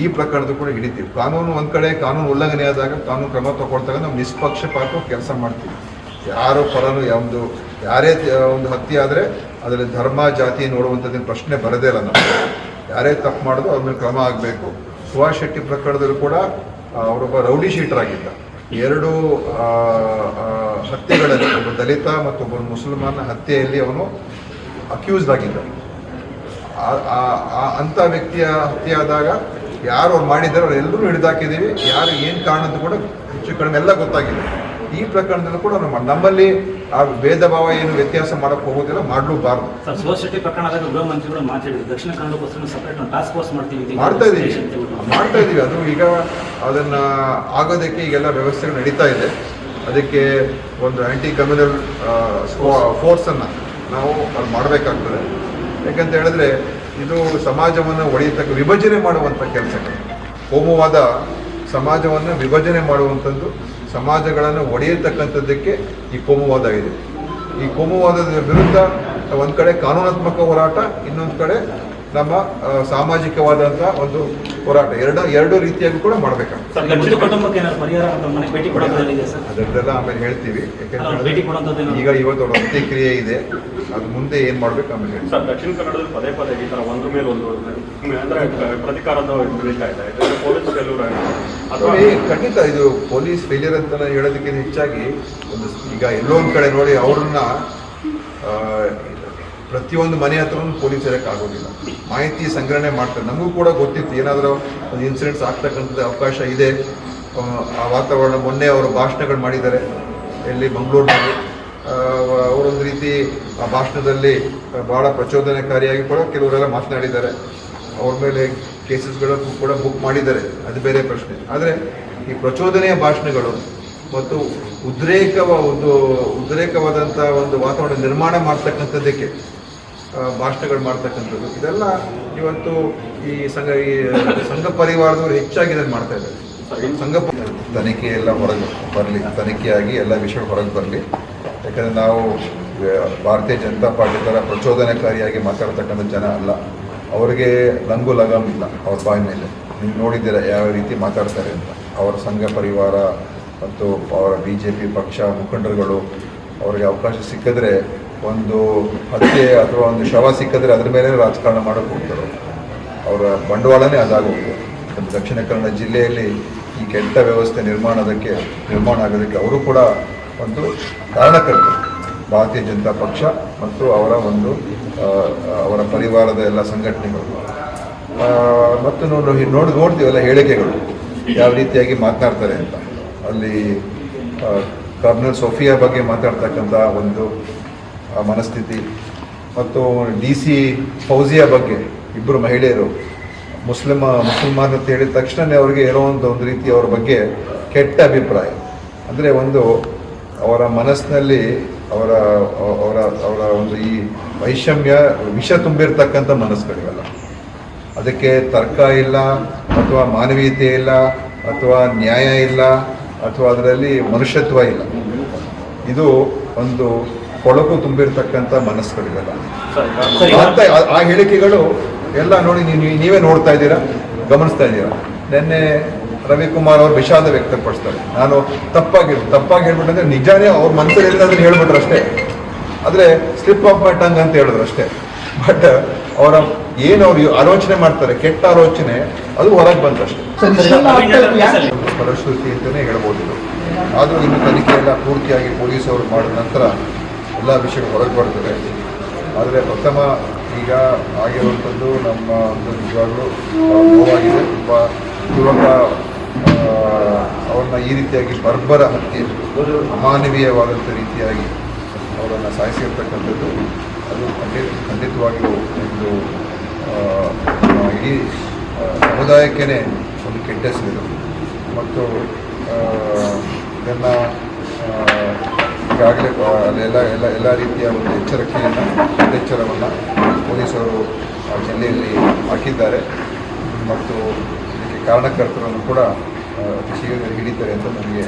ಈ ಪ್ರಕರಣದ ಕೂಡ ಹಿಡಿತೀವಿ. ಕಾನೂನು ಒಂದ್ ಕಡೆ, ಕಾನೂನು ಉಲ್ಲಂಘನೆ ಆದಾಗ ಕಾನೂನು ಕ್ರಮ ತಗೊಳ್ತಾಗ ನಾವು ನಿಷ್ಪಕ್ಷಪಾತ ಕೆಲಸ ಮಾಡ್ತೀವಿ. ಯಾರು ಪರನು ಯಾವುದು, ಯಾರೇ ಒಂದು ಹತ್ಯೆ ಆದರೆ ಅದರಲ್ಲಿ ಧರ್ಮ, ಜಾತಿ ನೋಡುವಂಥದ್ದು ಪ್ರಶ್ನೆ ಬರದೇ ಇಲ್ಲ ನಾವು ಯಾರೇ ತಪ್ಪು ಮಾಡೋದು ಅವ್ರ ಮೇಲೆ ಕ್ರಮ ಆಗಬೇಕು. ಸುಭಾಷ್ ಶೆಟ್ಟಿ ಪ್ರಕರಣದಲ್ಲೂ ಕೂಡ ಅವರೊಬ್ಬ ರೌಡಿ ಶೀಟರ್ ಆಗಿದ್ದ. ಎರಡು ಹತ್ಯೆಗಳಲ್ಲಿ ಒಬ್ಬ ದಲಿತ ಮತ್ತು ಒಬ್ಬ ಮುಸಲ್ಮಾನ ಹತ್ಯೆಯಲ್ಲಿ ಅವನು ಅಕ್ಯೂಸ್ಡ್ ಆಗಿದ್ದ. ಅಂಥ ವ್ಯಕ್ತಿಯ ಹತ್ಯೆ ಆದಾಗ ಯಾರು ಅವ್ರು ಮಾಡಿದ್ದಾರೆ ಅವ್ರು ಎಲ್ಲರೂ ಹಿಡಿದಾಕಿದ್ದೀವಿ. ಯಾರು ಏನು ಕಾರಣ ಅಂತ ಕೂಡ ಹೆಚ್ಚು ಕಡಿಮೆ ಎಲ್ಲ ಗೊತ್ತಾಗಿದೆ. ಈ ಪ್ರಕರಣದಲ್ಲೂ ಕೂಡ ನಮ್ಮ ನಮ್ಮಲ್ಲಿ ಆ ಭೇದ ಭಾವ ಏನು ವ್ಯತ್ಯಾಸ ಮಾಡಕ್ಕೆ ಹೋಗೋದಿಲ್ಲ ಮಾಡಲೂಬಾರದು. ಸರ್ ಸೋಸಿಟಿ ಪ್ರಕರಣದಾಗ ಗೃಹ ಮಂತ್ರಿಗಳು ಮಾತಾಡಿದ್ರು. ದಕ್ಷಿಣ ಕನ್ನಡಕ್ಕೋಸ್ಕರ ಸಪರೇಟ್ ಟಾಸ್ಕ್ ಫೋರ್ಸ್ ಮಾಡ್ತೀವಿ ಮಾಡ್ತಾ ಹೇಳ್ಬಿಟ್ಟು. ಮಾಡ್ತಾ ಇದ್ದೀವಿ ಅದು ಈಗ ಅದನ್ನ ಆಗೋದಕ್ಕೆ ಈಗೆಲ್ಲ ವ್ಯವಸ್ಥೆಗಳು ನಡೀತಾ ಇದೆ. ಅದಕ್ಕೆ ಒಂದು ಆ್ಯಂಟಿ ಕಮ್ಯುನಲ್ ಫೋರ್ಸನ್ನು ನಾವು ಅಲ್ಲಿ ಮಾಡಬೇಕಾಗ್ತದೆ. ಯಾಕಂತ ಹೇಳಿದ್ರೆ ಇದು ಸಮಾಜವನ್ನು ಒಡೆಯತಕ್ಕ, ವಿಭಜನೆ ಮಾಡುವಂಥ ಕೆಲಸ. ಕೋಮುವಾದ ಸಮಾಜವನ್ನು ವಿಭಜನೆ ಮಾಡುವಂಥದ್ದು, ಸಮಾಜಗಳನ್ನು ಒಡೆಯತಕ್ಕಂಥದ್ದಕ್ಕೆ ಈ ಕೋಮುವಾದ ಇದೆ. ಈ ಕೋಮುವಾದದ ವಿರುದ್ಧ ಒಂದು ಕಡೆ ಕಾನೂನಾತ್ಮಕ ಹೋರಾಟ, ಇನ್ನೊಂದು ಕಡೆ ನಮ್ಮ ಸಾಮಾಜಿಕವಾದಂತಹ ಸಾಮಾಜಿಕವಾದಂಥ ಒಂದು ಹೋರಾಟ. ಎರಡು ಎರಡು ರೀತಿಯಾಗಿ ಕೂಡ ಮಾಡಬೇಕಾಗುತ್ತೆ ಅದರದ್ದೆಲ್ಲ ಆಮೇಲೆ ಹೇಳ್ತೀವಿ. ಯಾಕಂದ್ರೆ ಈಗ ಇವತ್ತು ಅಂತ್ಯಕ್ರಿಯೆ ಇದೆ. ಅದು ಮುಂದೆ ಏನು ಮಾಡ್ಬೇಕು ಆಮೇಲೆ ಸರ್ ದಕ್ಷಿಣ ಕನ್ನಡದಲ್ಲಿ ಪದೇ ಪದೇ ಈ ತರ ಒಂದ್ರ ಮೇಲೆ ಒಂದು ಅಂದ್ರೆ ಪ್ರತಿಕಾರದ ನಡೀತಾ ಇದೆ. ಇದರಿಂದ ಪೊಲೀಸ್ ಫೇಲ್ಯೂರ್ ಅಥವಾ ಖಂಡಿತ ಇದು ಪೊಲೀಸ್ ಫೇಲ್ಯೂರ್ ಅಂತ ಹೇಳೋದಕ್ಕಿಂತ ಹೆಚ್ಚಾಗಿ ಒಂದು ಈಗ ಎಲ್ಲೋ ಒಂದ್ ಕಡೆ ನೋಡಿ ಅವ್ರನ್ನ ಆ, ಪ್ರತಿಯೊಂದು ಮನೆ ಹತ್ರನೂ ಪೊಲೀಸ್ ಇರಕ್ಕೆ ಆಗೋದಿಲ್ಲ. ಮಾಹಿತಿ ಸಂಗ್ರಹಣೆ ಮಾಡ್ತಾರೆ. ನಮಗೂ ಕೂಡ ಗೊತ್ತಿತ್ತು. ಏನಾದರೂ ಒಂದು ಇನ್ಸಿಡೆಂಟ್ಸ್ ಆಗ್ತಕ್ಕಂಥದ್ದು ಅವಕಾಶ ಇದೆ. ಆ, ವಾತಾವರಣ ಮೊನ್ನೆ ಅವರು ಭಾಷಣಗಳು ಮಾಡಿದ್ದಾರೆ. ಇಲ್ಲಿ ಮಂಗಳೂರಿನಲ್ಲಿ. ಅವರೊಂದು ರೀತಿ ಆ ಭಾಷಣದಲ್ಲಿ ಭಾಳ ಪ್ರಚೋದನಕಾರಿಯಾಗಿ ಕೂಡ ಕೆಲವರೆಲ್ಲ ಮಾತನಾಡಿದ್ದಾರೆ. ಅವ್ರ ಮೇಲೆ ಕೇಸಸ್ಗಳನ್ನು ಕೂಡ ಬುಕ್ ಮಾಡಿದ್ದಾರೆ. ಅದು ಬೇರೆ ಪ್ರಶ್ನೆ. ಆದರೆ ಈ ಪ್ರಚೋದನೆಯ ಭಾಷಣಗಳು ಮತ್ತು ಉದ್ರೇಕವ ಒಂದು ಉದ್ರೇಕವಾದಂಥ ಒಂದು ವಾತಾವರಣ ನಿರ್ಮಾಣ ಮಾಡ್ತಕ್ಕಂಥದ್ದಕ್ಕೆ ಭಾಷಣಗಳು ಮಾಡ್ತಕ್ಕಂಥದ್ದು. ಇದೆಲ್ಲ ಇವತ್ತು ಈ ಸಂಘ ಈ, ಸಂಘ ಪರಿವಾರದವರು ಹೆಚ್ಚಾಗಿ ಇದನ್ನು ಮಾಡ್ತಾ ಇದ್ದಾರೆ. ಸಂಘ ತನಿಖೆ ಎಲ್ಲ ಹೊರಗೆ ಬರಲಿ, ತನಿಖೆಯಾಗಿ ಎಲ್ಲ ವಿಷಯ ಹೊರಗೆ ಬರಲಿ. ಯಾಕಂದರೆ ನಾವು ಭಾರತೀಯ ಜನತಾ ಪಾರ್ಟಿ ಥರ ಪ್ರಚೋದನಕಾರಿಯಾಗಿ ಮಾತಾಡ್ತಕ್ಕಂಥ ಜನ ಅಲ್ಲ. ಅವರಿಗೆ ಲಂಗು ಲಗಾಮ್ ಇಲ್ಲ ಅವ್ರ ಬಾಯಿ ಮೇಲೆ. ನೀವು ನೋಡಿದ್ದೀರ ಯಾವ ರೀತಿ ಮಾತಾಡ್ತಾರೆ ಅಂತ. ಅವರ ಸಂಘ ಪರಿವಾರ ಮತ್ತು ಅವರ ಬಿ ಜೆ ಪಿ ಪಕ್ಷ ಮುಖಂಡರುಗಳು ಅವರಿಗೆ ಅವಕಾಶ ಸಿಕ್ಕಿದ್ರೆ ಒಂದು ಹತ್ಯೆ ಅಥವಾ ಒಂದು ಶವ ಸಿಕ್ಕಿದ್ರೆ ಅದ್ರ ಮೇಲೆ ರಾಜಕಾರಣ ಮಾಡೋಕ್ಕೆ ಹೋಗ್ತಾರೆ. ಅವರ ಬಂಡವಾಳನೇ ಅದಾಗೋಗಿದೆ ನಮ್ಮ ದಕ್ಷಿಣ ಕನ್ನಡ ಜಿಲ್ಲೆಯಲ್ಲಿ ಈ ಕೆಟ್ಟ ವ್ಯವಸ್ಥೆ ನಿರ್ಮಾಣದಕ್ಕೆ ನಿರ್ಮಾಣ ಆಗೋದಕ್ಕೆ ಅವರು ಕೂಡ ಒಂದು ಕಾರಣಕರ್ತರು. ಭಾರತೀಯ ಜನತಾ ಪಕ್ಷ ಮತ್ತು ಅವರ ಒಂದು ಅವರ ಪರಿವಾರದ ಎಲ್ಲ ಸಂಘಟನೆಗಳು. ಮತ್ತು ಈ ನೋಡಿ ನೋಡ್ತೀವಲ್ಲ ಹೇಳಿಕೆಗಳು. ಯಾವ ರೀತಿಯಾಗಿ ಮಾತನಾಡ್ತಾರೆ ಅಂತ. ಅಲ್ಲಿ ಕರ್ನಲ್ ಸೋಫಿಯಾ ಬಗ್ಗೆ ಮಾತಾಡ್ತಕ್ಕಂಥ ಒಂದು ಮನಸ್ಥಿತಿ. ಮತ್ತು ಡಿ ಸಿ ಫೌಜಿಯ ಬಗ್ಗೆ ಇಬ್ಬರು ಮಹಿಳೆಯರು, ಮುಸ್ಲಿಮ, ಮುಸಲ್ಮಾನ್ ಅಂತ ಹೇಳಿದ ತಕ್ಷಣವೇ ಅವರಿಗೆ ಏನೋ ಒಂದು ಒಂದು ರೀತಿ ಅವರ ಬಗ್ಗೆ ಕೆಟ್ಟ ಅಭಿಪ್ರಾಯ. ಅಂದರೆ ಒಂದು ಅವರ ಮನಸ್ಸಿನಲ್ಲಿ ಅವರ ಅವರ ಅವರ ಒಂದು ಈ ವೈಷಮ್ಯ, ವಿಷ ತುಂಬಿರ್ತಕ್ಕಂಥ ಮನಸ್ಸುಗಳಿವೆಲ್ಲ. ಅದಕ್ಕೆ ತರ್ಕ ಇಲ್ಲ, ಅಥವಾ ಮಾನವೀಯತೆ ಇಲ್ಲ, ಅಥವಾ ನ್ಯಾಯ ಇಲ್ಲ, ಅಥವಾ ಅದರಲ್ಲಿ ಮನುಷ್ಯತ್ವ ಇಲ್ಲ. ಇದು ಒಂದು ಕೊಳಕು ತುಂಬಿರ್ತಕ್ಕಂಥ ಮನಸ್ಸುಗಳಿವೆಲ್ಲ. ಅಂತ ಆ- ಆ ಹೇಳಿಕೆಗಳು ಎಲ್ಲ ನೋಡಿ ನೀವು ನೀವೇ ನೋಡ್ತಾ ಇದ್ದೀರಾ? ಗಮನಿಸ್ತಾ ಇದ್ದೀರಾ? ನಿನ್ನೆ ರವಿಕುಮಾರ್ ಅವರು ವಿಷಾದ ವ್ಯಕ್ತಪಡಿಸ್ತಾರೆ. ನಾನು ತಪ್ಪಾಗಿ ತಪ್ಪಾಗಿ ಹೇಳ್ಬಿಟ್ಟಂದ್ರೆ ನಿಜಾನೇ ಅವ್ರ ಮನಸ್ಸಲ್ಲಿ ಅದನ್ನ ಹೇಳ್ಬಿಟ್ರು ಅಷ್ಟೇ. ಆದರೆ ಸ್ಲಿಪ್ ಆಫ್ ಮೈ ಟಂಗ್ ಅಂತ ಹೇಳಿದ್ರು ಅಷ್ಟೇ. ಬಟ್ ಅವರ ಏನು ಅವ್ರು ಆಲೋಚನೆ ಮಾಡ್ತಾರೆ ಕೆಟ್ಟ ಆಲೋಚನೆ ಅದು ಹೊರಗೆ ಬಂದರೆ ಪರಿಸ್ಥಿತಿ ಅಂತಲೇ ಹೇಳ್ಬೋದು. ಆದ್ರೂ ಆದರೂ ಇನ್ನು ತನಿಖೆ ಎಲ್ಲ ಪೂರ್ತಿಯಾಗಿ ಪೊಲೀಸವರು ಮಾಡಿದ ನಂತರ ಎಲ್ಲ ವಿಷಯಗಳು ಹೊರಗೆ ಬರ್ತದೆ. ಆದರೆ ಪ್ರಥಮ ಈಗ ಆಗಿರುವಂಥದ್ದು ನಮ್ಮ ಒಂದು ನಿಜವಾಗ್ಲೂ ನೋವಾಗಿದೆ. ತುಂಬ ಆ, ಅವ್ರನ್ನ ಈ ರೀತಿಯಾಗಿ ಬರ್ಬರ ಹತ್ಯೆ ಅಮಾನವೀಯವಾದಂಥ ರೀತಿಯಾಗಿ ಅವರನ್ನು ಸಾಯಿಸಿರ್ತಕ್ಕಂಥದ್ದು ಅದು ಖಂಡಿತ ಖಂಡಿತವಾಗಿಯೂ ಒಂದು ಇಡೀ ಸಮುದಾಯಕ್ಕೇ ಒಂದು ಕೆಟ್ಟ ಮತ್ತು ಇದನ್ನು ಈಗಾಗಲೇ ಅಲ್ಲೆಲ್ಲ ಎಲ್ಲ ಎಲ್ಲ ರೀತಿಯ ಒಂದು ಎಚ್ಚರಿಕೆಯನ್ನು, ಎಚ್ಚರವನ್ನು ಪೊಲೀಸರು ಜಿಲ್ಲೆಯಲ್ಲಿ ಹಾಕಿದ್ದಾರೆ. ಮತ್ತು ಇದಕ್ಕೆ ಕಾರಣಕರ್ತರನ್ನು ಕೂಡ ಅತಿ ಶೀಘ್ರದಲ್ಲಿ ಹಿಡಿತಾರೆ ಅಂತ ನನಗೆ